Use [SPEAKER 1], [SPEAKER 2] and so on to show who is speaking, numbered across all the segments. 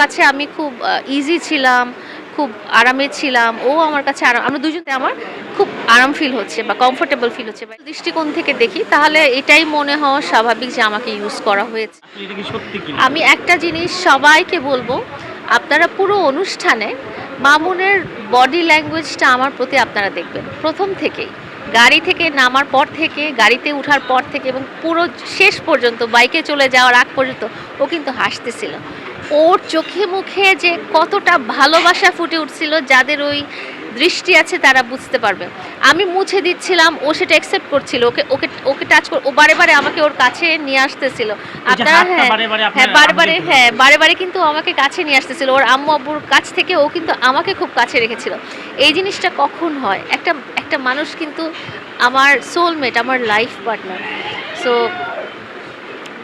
[SPEAKER 1] কাছে আমি খুব ইজি ছিলাম খুব আরামে ছিলাম। ও আমার কাছে আরাম আমরা দুজনে আমার খুব আরাম ফিল হচ্ছে বা কমফোর্টেবল ফিল হচ্ছে। বা দৃষ্টিকোণ থেকে দেখি তাহলে এটাই মনে হওয়া স্বাভাবিক যে আমাকে ইউজ করা হয়েছে। আমি একটা জিনিস সবাইকে বলব আপনারা পুরো অনুষ্ঠানে মামুনের বডি ল্যাঙ্গুয়েজটা আমার প্রতি আপনারা দেখবেন। প্রথম থেকেই। গাড়ি থেকে নামার পর থেকে গাড়িতে ওঠার পর থেকে এবং পুরো শেষ পর্যন্ত বাইকে চলে যাওয়ার আগ পর্যন্ত ও কিন্তু হাসতেছিল। ওর চোখে মুখে যে কতটা ভালোবাসা ফুটে উঠছিল যাদের ওই দৃষ্টি আছে তারা বুঝতে পারবে। আমি মুছে দিচ্ছিলাম ও সেটা অ্যাকসেপ্ট করছিল ওকে ওকে ওকে টাচ কর ও বারে বারে আমাকে ওর কাছে নিয়ে আসতেছিল। আপনারা
[SPEAKER 2] হাতটা
[SPEAKER 1] হ্যাঁ
[SPEAKER 2] বারে বারে
[SPEAKER 1] হ্যাঁ বারে বারে হ্যাঁ বারে বারে কিন্তু আমাকে কাছে নিয়ে আসতেছিল ওর আম্মু আব্বুর কাছ থেকে ও কিন্তু আমাকে খুব কাছে রেখেছিল। এই জিনিসটা কখন হয়? একটা একটা মানুষ কিন্তু আমার সোলমেট আমার লাইফ পার্টনার সো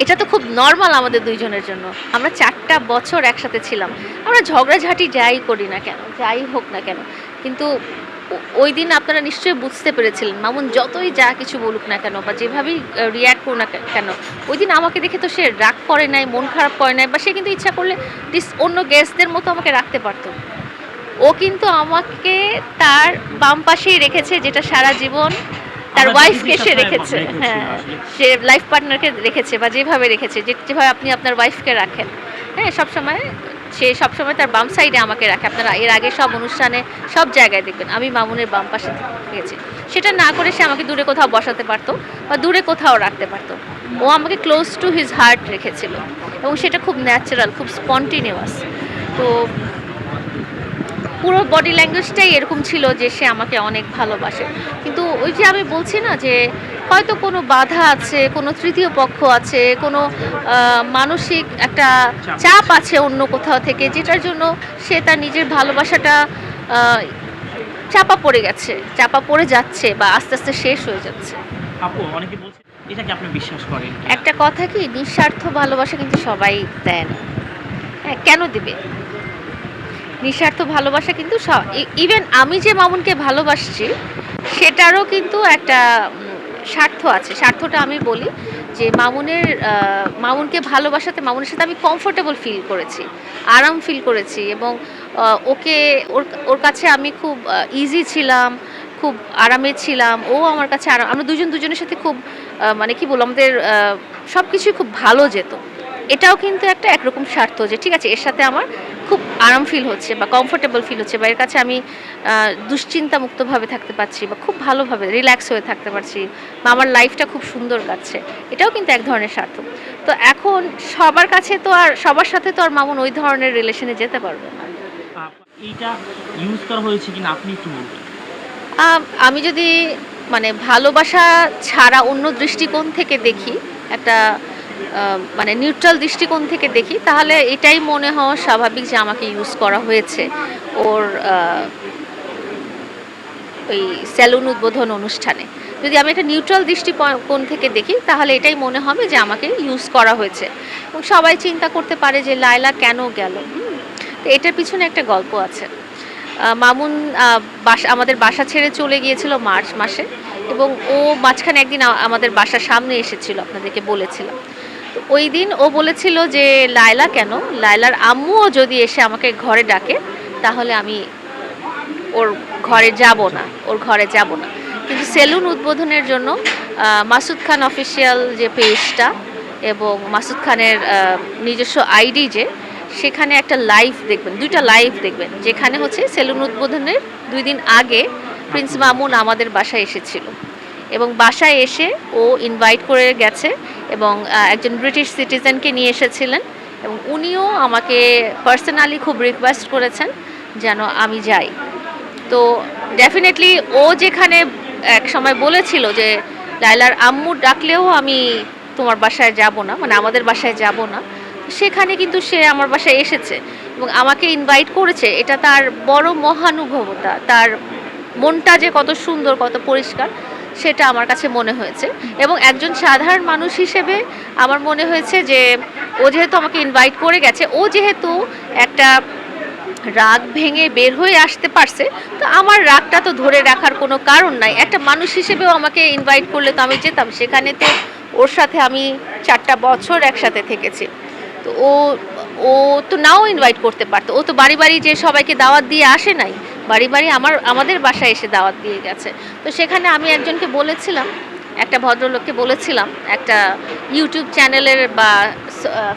[SPEAKER 1] এটা তো খুব নর্মাল আমাদের দুইজনের জন্য। আমরা চারটা বছর একসাথে ছিলাম। আমরা ঝগড়াঝাটি যাই করি না কেন, যাই হোক না কেন। কিন্তু ওই দিন আপনারা নিশ্চয়ই বুঝতে পেরেছিলেন, মামুন যতই যা কিছু বলুক না কেন বা যেভাবেই রিয়্যাক্ট করুক না কেন, ওই দিন আমাকে দেখে তো সে রাগ করে নাই, মন খারাপ করে নাই বা সে কিন্তু ইচ্ছা করলে অন্য গেস্টদের মতো আমাকে রাখতে পারতো। ও কিন্তু আমাকে তার বাম পাশেই রেখেছে যেটা সারা জীবন তার ওয়াইফকে সে রেখেছে। হ্যাঁ সে লাইফ পার্টনারকে রেখেছে বা যেভাবে রেখেছে যে যেভাবে আপনি আপনার ওয়াইফকে রাখেন। হ্যাঁ সবসময় সে সবসময় তার বাম সাইডে আমাকে রাখে। আপনারা এর আগে সব অনুষ্ঠানে সব জায়গায় দেখবেন আমি মামুনের বাম পাশে গেছি। সেটা না করে সে আমাকে দূরে কোথাও বসাতে পারতো বা দূরে কোথাও রাখতে পারতো। ও আমাকে ক্লোজ টু হিজ হার্ট রেখেছিল। এবং সেটা খুব ন্যাচারাল খুব স্পন্টিনিউয়াস তো পুরো বডি ল্যাঙ্গুয়েজটাই এরকম ছিল যে সে আমাকে অনেক ভালোবাসে। কিন্তু ওই যে আমি বলছি না যে হয়তো কোনো বাধা আছে কোনো তৃতীয় পক্ষ আছে কোনো মানসিক একটা
[SPEAKER 2] চাপ।
[SPEAKER 1] আছে অন্য কোথাও থেকে যেটার জন্য সে তার নিজের ভালোবাসাটা চাপা পড়ে গেছে চাপা পড়ে যাচ্ছে বা আস্তে আস্তে শেষ হয়ে যাচ্ছে।
[SPEAKER 2] আপু অনেকে বলছে এটা কি আপনি বিশ্বাস করেন
[SPEAKER 1] একটা কথা কি নিঃস্বার্থ ভালোবাসা কিন্তু সবাই দেয় না। হ্যাঁ কেন দিবে? নিঃস্বার্থ ভালোবাসা কিন্তু ইভেন আমি যে মামুনকে ভালোবাসছি, সেটারও কিন্তু একটা স্বার্থ আছে। স্বার্থটা আমি বলি যে মামুনের মামুনকে ভালোবাসাতে মামুনের সাথে আমি কমফোর্টেবল ফিল করেছি, আরাম ফিল করেছি এবং ওকে, ওর ওর কাছে আমি খুব ইজি ছিলাম, খুব আরামে ছিলাম। ও আমার কাছে আরাম, আমরা দুজন দুজনের সাথে খুব মানে কি বলব, আমাদের সব কিছুই খুব ভালো যেত। এটাও কিন্তু একটা একরকম স্বার্থ যে, ঠিক আছে, এর সাথে আমার খুব আরাম ফিল হচ্ছে বা কমফোর্টেবল ফিল হচ্ছে বা এর কাছে আমি আহ, দুশ্চিন্তা মুক্তভাবে থাকতে পারছি বা খুব ভালোভাবে রিল্যাক্স হয়ে থাকতে পারছি বা আমার লাইফটা খুব সুন্দর কাটছে। এটাও কিন্তু এক ধরনের স্বার্থ তো এখন সবার কাছে তো আর সবার সাথে তো আর মামুন ওই ধরনের রিলেশনে যেতে পারবে না।
[SPEAKER 2] আপ- ইউজ করা হয়েছে কিনা? আপনি একটু বলবেন
[SPEAKER 1] আমি যদি মানে ভালোবাসা ছাড়া অন্য দৃষ্টিকোণ থেকে দেখি একটা মানে নিউট্রাল দৃষ্টিকোণ থেকে দেখি, তাহলে এটাই মনে হওয়া স্বাভাবিক যে আমাকে ইউজ করা হয়েছে। ওর ওই স্যালুন উদ্বোধন অনুষ্ঠানে। যদি আমি একটা নিউট্রাল দৃষ্টিকোণ থেকে দেখি, তাহলে এটাই মনে হবে যে আমাকে ইউজ করা হয়েছে। এবং সবাই চিন্তা করতে পারে যে লায়লা কেন গেল? তো এটার পিছনে একটা গল্প আছে। মামুন বাসা, আমাদের বাসা ছেড়ে চলে গিয়েছিল মার্চ মাসে। এবং ও মাঝখানে একদিন আমাদের বাসার সামনে এসেছিল, আপনাদেরকে বলেছিলাম। ওই দিন ও বলেছিল যে, লায়লা কেন? লায়লার আম্মুও যদি এসে আমাকে ঘরে ডাকে, তাহলে আমি ওর ঘরে যাব না, ওর ঘরে যাব না। কিন্তু সেলুন উদ্বোধনের জন্য মাসুদ খান অফিসিয়াল যে পেজটা এবং মাসুদ খানের নিজস্ব আইডি যে, সেখানে একটা লাইভ দেখবেন, দুইটা লাইভ দেখবেন, যেখানে হচ্ছে সেলুন উদ্বোধনের দুই দিন আগে প্রিন্স মামুন আমাদের বাসায় এসেছিল। এবং বাসায় এসে ও ইনভাইট করে গেছে এবং একজন ব্রিটিশ সিটিজেনকে নিয়ে এসেছিলেন এবং উনিও আমাকে পার্সোনালি খুব রিকোয়েস্ট করেছেন যেন আমি যাই। তো ডেফিনেটলি ও যেখানে এক সময় বলেছিল যে লাইলার আম্মু ডাকলেও আমি তোমার বাসায় যাব না মানে আমাদের বাসায় যাব না। সেখানে কিন্তু সে আমার বাসায় এসেছে এবং আমাকে ইনভাইট করেছে। এটা তার বড় মহানুভবতা, তার মনটা যে কত সুন্দর, কত পরিষ্কার সেটা আমার কাছে মনে হয়েছে। এবং একজন সাধারণ মানুষ হিসেবে আমার মনে হয়েছে যে, ও যেহেতু আমাকে ইনভাইট করে গেছে, ও যেহেতু একটা রাগ ভেঙে বের হয়ে আসতে পারছে, তো আমার রাগটা তো ধরে রাখার কোনো কারণ নাই। একটা মানুষ হিসেবেও আমাকে ইনভাইট করলে তো আমি যেতাম, সেখানে তো ওর সাথে আমি চারটা বছর একসাথে থেকেছি। তো ও ও তো নাও ইনভাইট করতে পারতো। ও তো বাড়ি বাড়ি যে সবাইকে দাওয়াত দিয়ে আসে নাই। বাড়ি বাড়ি আমার আমাদের বাসায় এসে দাওয়াত দিয়ে গেছে। তো সেখানে আমি একজনকে বলেছিলাম একটা ভদ্রলোককে বলেছিলাম একটা ইউটিউব চ্যানেলের বা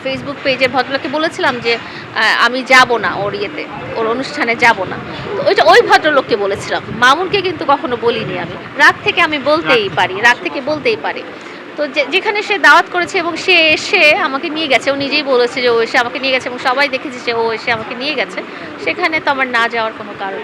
[SPEAKER 1] ফেসবুক পেজের ভদ্রলোককে বলেছিলাম যে আমি যাব না ওর ইয়েতে ওর অনুষ্ঠানে যাব না। তো ওইটা ওই ভদ্রলোককে বলেছিলাম। মামুনকে কিন্তু কখনো বলিনি আমি। রাত থেকে আমি বলতেই পারি রাত থেকে বলতেই পারি। তো যেখানে সে দাওয়াত করেছে এবং সে এসে আমাকে নিয়ে গেছে, ও নিজেই বলেছে যে ও এসে আমাকে নিয়ে গেছে এবং সবাই দেখেছে যে ও এসে আমাকে নিয়ে গেছে, সেখানে তো আমার না যাওয়ার কোনো কারণ